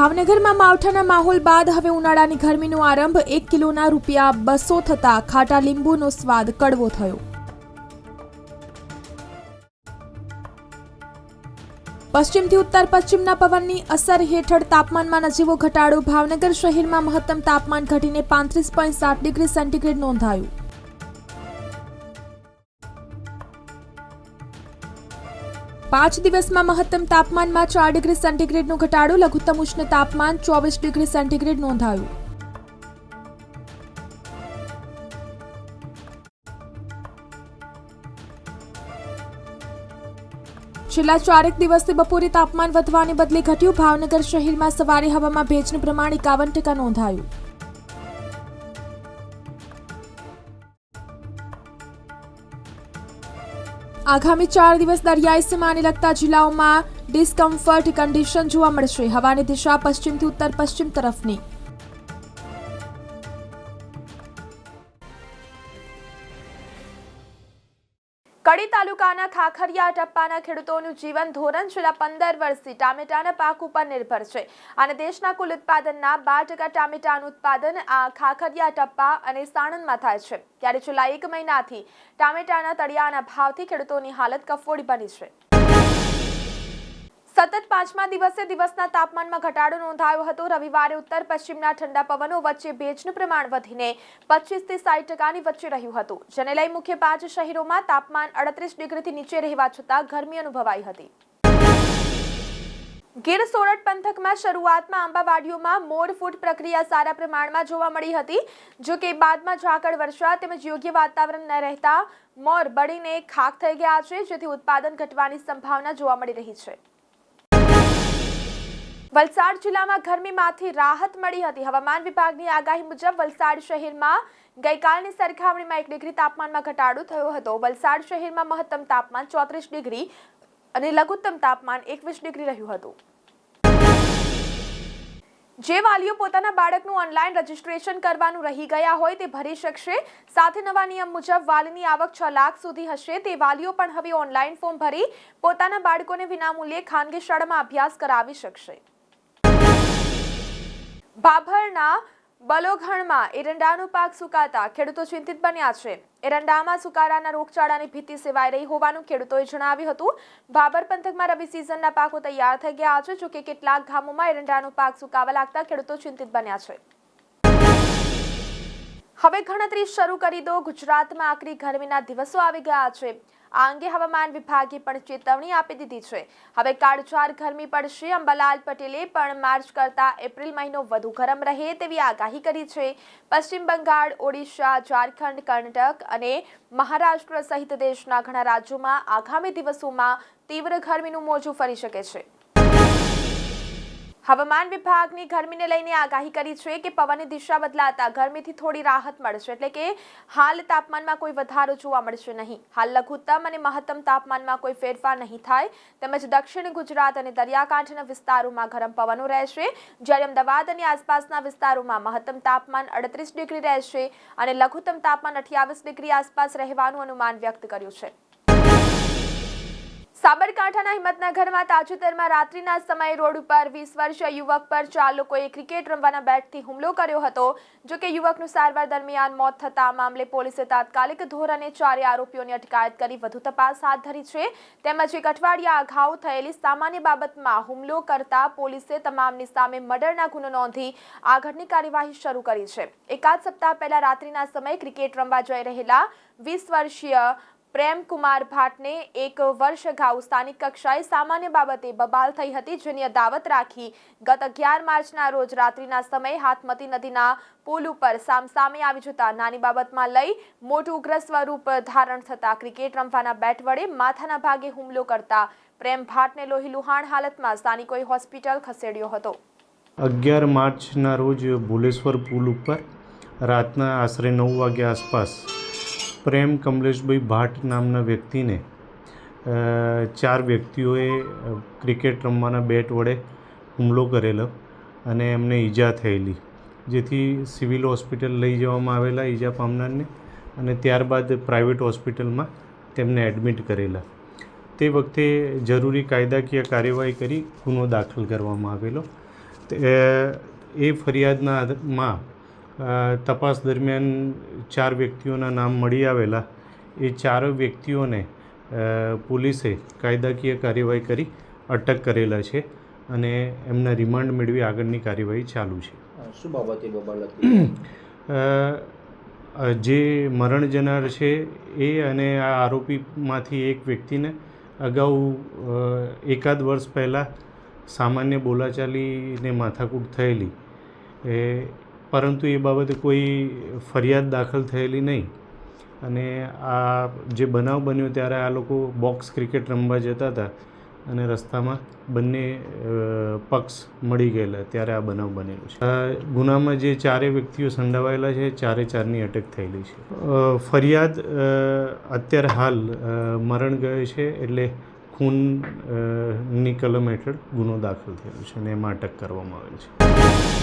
ભાવનગરમાં માવઠાના માહોલ બાદ હવે ઉનાળાની ગરમીનો આરંભ એક કિલોના રૂપિયા બસો થતા ખાટા લીંબુનો સ્વાદ કડવો થયો. પશ્ચિમથી ઉત્તર પશ્ચિમના પવનની અસર હેઠળ તાપમાનમાં નજીવો ઘટાડો. ભાવનગર શહેરમાં મહત્તમ તાપમાન ઘટીને પાંત્રીસ પોઈન્ટ સાત ડિગ્રી સેન્ટીગ્રેડ નોંધાયું. પાંચ દિવસમાં મહત્તમ તાપમાનમાં ચાર ડિગ્રી સેન્ટીગ્રેડનો ઘટાડો, લઘુત્તમ ઉષ્ણ તાપમાન ચોવીસ ડિગ્રી સેન્ટીગ્રેડ નોંધાયું. છેલ્લા ચારેક દિવસથી બપોરે તાપમાન વધવાને બદલે ઘટ્યું. ભાવનગર શહેરમાં સવારે હવામાં ભેજનું પ્રમાણ એકાવન ટકા નોંધાયું. આગામી ચાર દિવસ દરિયાઈ સીમાને લગતા જિલ્લાઓમાં ડિસ્કમ્ફર્ટ કન્ડિશન જોવા મળશે. હવાની દિશા પશ્ચિમથી ઉત્તર પશ્ચિમ તરફની. કડી તાલુકાના ખાખરિયા ટપ્પાના ખેડૂતોનું જીવન ધોરણ છેલ્લા પંદર વર્ષથી ટામેટાના પાક ઉપર નિર્ભર છે અને દેશના કુલ ઉત્પાદનના બાર ટકા ટામેટાનું ઉત્પાદન આ ખાખરિયા ટપ્પા અને સાણંદમાં થાય છે. ત્યારે છેલ્લા એક મહિનાથી ટામેટાના તળિયાના ભાવથી ખેડૂતોની હાલત કફોડી બની છે. સતત પાંચમા દિવસે દિવસના તાપમાનમાં ઘટાડો નોંધાયો હતો. રવિવારે ઉત્તર પશ્ચિમના ઠંડા પવનો વચ્ચે ભેજનું પ્રમાણ વધીને પચીસથી સાઠ ટકાની વચ્ચે રહ્યું હતું, જેને લઈ મુખ્ય પાંચ શહેરોમાં તાપમાન અડત્રીસ ડિગ્રીથી નીચે રહેવા છતાં ગરમી અનુભવાઈ હતી. ગીર સોરઠ પંથકમાં શરૂઆતમાં આંબાવાડીઓમાં મોર ફૂટ પ્રક્રિયા સારા પ્રમાણમાં જોવા મળી હતી, જો કે બાદમાં ઝાકળ વર્ષા તેમજ યોગ્ય વાતાવરણ ન રહેતા મોર બળીને ખાક થઈ ગયા છે, જેથી ઉત્પાદન ઘટવાની સંભાવના જોવા મળી રહી છે. વલસાડ જિલ્લામાં ગરમીમાંથી રાહત મળી હતી. હવામાન વિભાગની આગાહી મુજબ વલસાડ શહેરમાં ગઈકાલની સરખામણીમાં એક ડિગ્રી તાપમાનમાં ઘટાડો થયો હતો. વલસાડ શહેરમાં મહત્તમ તાપમાન ચોત્રીસ ડિગ્રી અને લઘુત્તમ તાપમાન એકવીસ ડિગ્રી રહ્યું હતું. જે વાલીઓ પોતાના બાળકનું ઓનલાઈન રજીસ્ટ્રેશન કરવાનું રહી ગયા હોય તે ભરી શકશે. સાથે નવા નિયમ મુજબ વાલીની આવક છ લાખ સુધી હશે. તે વાલીઓ પણ હવે ઓનલાઈન ફોર્મ ભરી પોતાના બાળકોને વિનામૂલ્યે ખાનગી શાળામાં અભ્યાસ કરાવી શકશે. ભાભરના બલોઘણમાં એરંડાનો પાક સુકાતા ખેડૂતો ચિંતિત બન્યા છે. એરંડામાં સુકારાના રોગચાળાની ભીતિ સેવાઈ રહી હોવાનું ખેડૂતોએ જણાવ્યું હતું. ભાભર પંથકમાં રવિ સિઝનના પાકો તૈયાર થઈ ગયા છે જોકે કેટલાક ગામોમાં એરંડાનો પાક સુકાવા લાગતા ખેડૂતો ચિંતિત બન્યા છે. હવે ગણતરી શરૂ કરી દો. ગુજરાતમાં આકરી ગરમીના દિવસો આવી ગયા છે. આ અંગે હવામાન વિભાગે પણ ચેતવણી આપી દીધી છે. હવે કાળઝાળ ગરમી પડશે, અંબાલાલ પટેલે પણ માર્ચ કરતા એપ્રિલ મહિનો વધુ ગરમ રહે તેવી આગાહી કરી છે. પશ્ચિમ બંગાળ, ઓડિશા, ઝારખંડ, કર્ણાટક અને મહારાષ્ટ્ર સહિત દેશના ઘણા રાજ્યોમાં આગામી દિવસોમાં તીવ્ર ગરમીનું મોજું ફરી શકે છે. હવામાન વિભાગની ગરમીને લઈને આગાહી કરી છે કે પવનની દિશા બદલાતા ગરમીથી થોડી રાહત મળશે એટલે કે હાલ તાપમાનમાં કોઈ વધારો જોવા મળશે નહીં. હાલ લઘુત્તમ અને મહત્તમ તાપમાનમાં કોઈ ફેરફાર નહીં થાય. તેમજ દક્ષિણ ગુજરાત અને દરિયાકાંઠાના વિસ્તારોમાં ગરમ પવનો રહેશે. જ્યારે અમદાવાદ અને આસપાસના વિસ્તારોમાં મહત્તમ તાપમાન અડત્રીસ ડિગ્રી રહેશે અને લઘુત્તમ તાપમાન અઠ્યાવીસ ડિગ્રી આસપાસ રહેવાનું અનુમાન વ્યક્ત કર્યું છે. સાબરકાંઠાના હિંમતનગરમાં તાજેતરમાં રાત્રિના સમયે રોડ ઉપર વીસ વર્ષીય યુવક પર ચાર લોકોએ ક્રિકેટ રમવાના બેટથી હુમલો કર્યો હતો. જો કે યુવકનું સારવાર દરમિયાન મોત થતા આ મામલે પોલીસે તાત્કાલિક ધોરણે ચારે આરોપીઓની અટકાયત કરી વધુ તપાસ હાથ ધરી છે. તેમજ એક અઠવાડિયા અગાઉ થયેલી સામાન્ય બાબતમાં હુમલો કરતા પોલીસે તમામની સામે મર્ડરના ગુનો નોંધી આગળની કાર્યવાહી શરૂ કરી છે. એકાદ સપ્તાહ પહેલા રાત્રિના સમયે ક્રિકેટ રમવા જઈ રહેલા વીસ વર્ષીય પ્રેમકુમાર ભાટને એક વર્ષ અગાઉ સ્થાનિક કક્ષાએ સામાન્ય બાબતે બબાલ થઈ હતી, જેની અદાવત રાખી ગત અગિયાર માર્ચના રોજ રાત્રિના સમયે હાથમતી નદીના પુલ ઉપર સામસામે આવી જતા નાની બાબતમાં લઈ મોટું ઉગ્ર સ્વરૂપ ધારણ થતા ક્રિકેટ રમવાના બેટ વડે માથાના ભાગે હુમલો કરતા પ્રેમ ભાટને લોહી લુહાણ હાલતમાં સ્થાનિકોએ હોસ્પિટલ ખસેડ્યો હતો. અગિયાર માર્ચના રોજ ભુલેશ્વર પુલ ઉપર રાતના આશરે નવ વાગ્યા આસપાસ પ્રેમ કમલેશભાઈ ભાટ નામના વ્યક્તિને ચાર વ્યક્તિઓએ ક્રિકેટ રમવાના બેટ વડે હુમલો કરેલો અને એમને ઈજા થયેલી. જેથી સિવિલ હોસ્પિટલ લઈ જવામાં આવેલા ઈજા પામનારને અને ત્યારબાદ પ્રાઇવેટ હોસ્પિટલમાં તેમને એડમિટ કરેલા. તે વખતે જરૂરી કાયદાકીય કાર્યવાહી કરી ગુનો દાખલ કરવામાં આવેલો. એ ફરિયાદના આધારમાં તપાસ દરમિયાન ચાર વ્યક્તિઓના નામ મળી આવેલા. એ ચાર વ્યક્તિઓને પોલીસે કાયદાકીય કાર્યવાહી કરી અટક કરેલા છે અને એમના રિમાન્ડ મેળવી આગળની કાર્યવાહી ચાલુ છે. શું બાબતે જે મરણ જનાર છે એ અને આ આરોપીમાંથી એક વ્યક્તિને અગાઉ એકાદ વર્ષ પહેલાં સામાન્ય બોલાચાલીને માથાકૂટ થયેલી. એ પરંતુ એ બાબતે કોઈ ફરિયાદ દાખલ થયેલી નહીં. અને આ જે બનાવ બન્યો ત્યારે આ લોકો બોક્સ ક્રિકેટ રમવા જતા હતા અને રસ્તામાં બંને પક્ષ મળી ગયેલા ત્યારે આ બનાવ બનેલો છે. ગુનામાં જે ચારે વ્યક્તિઓ સંડોવાયેલા છે, ચારે ચારની અટક થયેલી છે. ફરિયાદ અત્યારે હાલ મરણ ગયો છે એટલે ખૂનની કલમ હેઠળ ગુનો દાખલ થયેલો છે અને એમાં અટક કરવામાં આવેલ છે.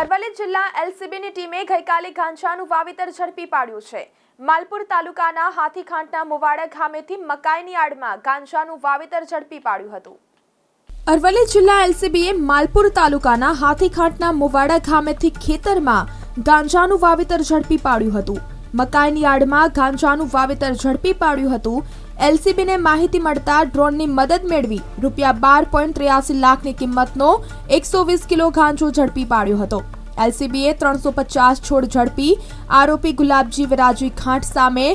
અરવલ્લી જિલ્લા એલસીબીની ટીમે ગઈકાલે ગાંજાનું વાવેતર ઝડપી પાડ્યું છે. માલપુર તાલુકાના હાથીખાંટના મુવાડા ગામેથી મકાઈની આડમાં ગાંજાનું વાવેતર ઝડપી પાડ્યું હતું. અરવલ્લી જિલ્લા એલસીબીએ માલપુર તાલુકાના હાથીખાંટના મુવાડા ગામેથી ખેતરમાં ગાંજાનું વાવેતર ઝડપી પાડ્યું હતું. મકાઈની આડમાં ગાંજાનું વાવેતર ઝડપી પાડ્યું હતું એલસીબીને માહિતી મળતા ડ્રોનની મદદ મેળવી રૂપિયા બાર પોઈન્ટ ત્ર્યાસી લાખની કિંમતનો એકસો વીસ કિલો ગાંજો ઝડપી પાડ્યો હતો. એલસીબીએ ત્રણસો પચાસ છોડ ઝડપી આરોપી ગુલાબજી વિરાજી ખાંટ સામે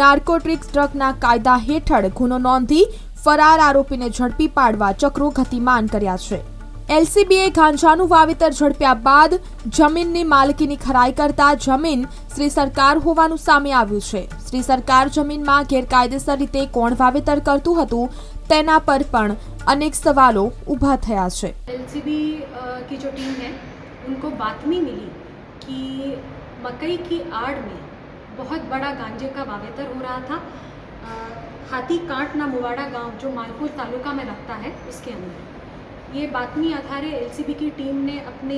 નાર્કોટ્રિક્સ ડ્રગના કાયદા હેઠળ ગુનો નોંધી ફરાર આરોપીને ઝડપી પાડવા ચક્રો ગતિમાન કર્યા છે. એલસીબીએ ગાંજાનું વાવેતર ઝડપ્યા બાદ જમીનની માલકીની ખરાઈ કરતા જમીન શ્રી સરકાર હોવાનું સામે આવ્યું છે શ્રી સરકાર જમીનમાં ગેરકાયદેસર રીતે કોણ વાવેતર કરતું હતું તેના પર પણ અનેક સવાલો ઊભા થયા છે एलसीबी की जो टीम है उनको बातमी मिली कि मकई की आड़ में बहुत बड़ा गांजे का वावेतर हो रहा था अ, हाथी कांटना मुवाड़ा गांव जो मालपुर तालुका में लगता है उसके अंदर ये बातमी आधारे एलसीबी की टीम ने अपने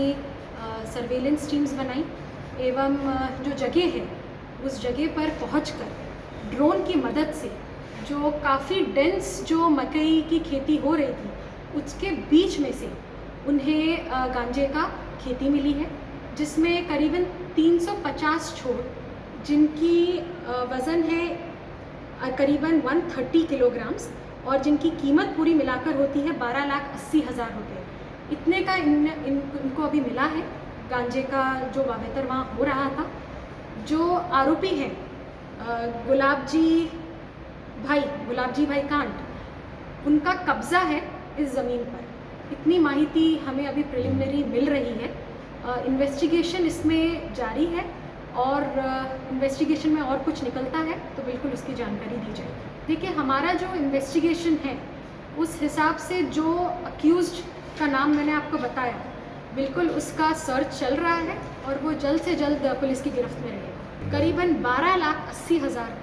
सर्वेलेंस टीम्स बनाई एवं जो जगह है, उस जगह पर पहुंचकर ड्रोन की मदद से जो काफ़ी डेंस जो मकई की खेती हो रही थी, उसके बीच में से उन्हें गांजे का खेती मिली है, जिसमें करीबन 350 छोड़ जिनकी वज़न है करीबन 130 किलोग्राम्स और जिनकी कीमत पूरी मिलाकर होती है बारह लाख अस्सी हज़ार रुपये इतने का इन, इन इनको अभी मिला है। गांजे का जो वावेतर वहाँ हो रहा था जो आरोपी हैं गुलाब जी भाई गुलाब जी भाई कांट उनका कब्ज़ा है इस ज़मीन पर। इतनी माहिती हमें अभी प्रिलिमिनरी मिल रही है। इन्वेस्टिगेशन इसमें जारी है और इन्वेस्टिगेशन में और कुछ निकलता है तो बिल्कुल उसकी जानकारी दी जाएगी। देखिए हमारा जो इन्वेस्टिगेशन है उस हिसाब से जो अक्यूज का नाम मैंने आपको बताया बिल्कुल उसका सर्च चल रहा है और वो जल्द से जल्द पुलिस की गिरफ्त में रहेगा करीबन 12 लाख अस्सी हज़ार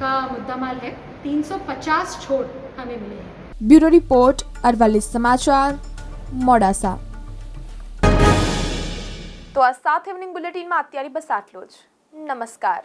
का मुद्दामाल है 350 छोड़ हमें मिले हैं બ્યુરો રિપોર્ટ અરવલ્લી સમાચાર મોડાસા તો આ સાત ઇવનિંગ બુલેટિનમાં અત્યારે બસ આટલું જ નમસ્કાર